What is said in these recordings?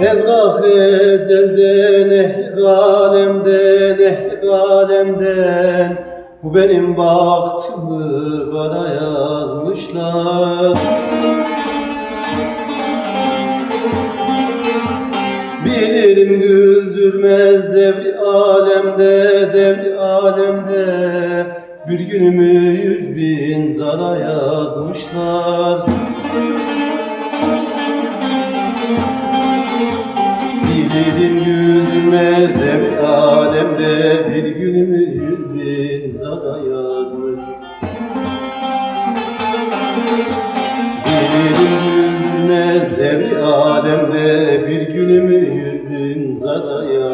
Evrak ezelden, ehli alemden, ehli Bu benim baktımı kara yazmışlar. Bilirim güldürmez devri alemde, devri alemde. Bir günümü yüz bin zara yazmışlar Bilirim güldürmez devri alemde Bir günümü yüz bin zara yazmış. Bilirim güldürmez devri alemde Bir günümü yüz bin zara yazmışlar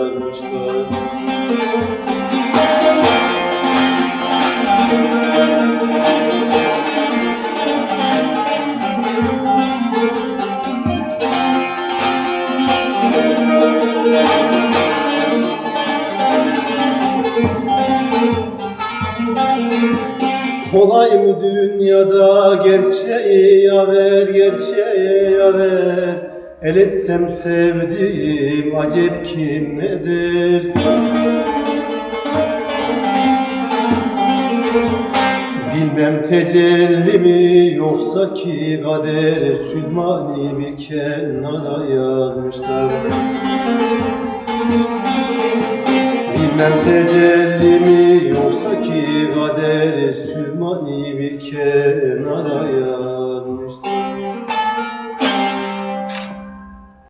Kolay mı dünyada gerçeği yaver, gerçeği yaver El etsem sevdiğim acep kim nedir? Bilmem tecelli mi yoksa ki kader Sülmani bir kenara yazmışlar Bilmem tecelli mi yoksa ki kader sürmani bir kenara yaz.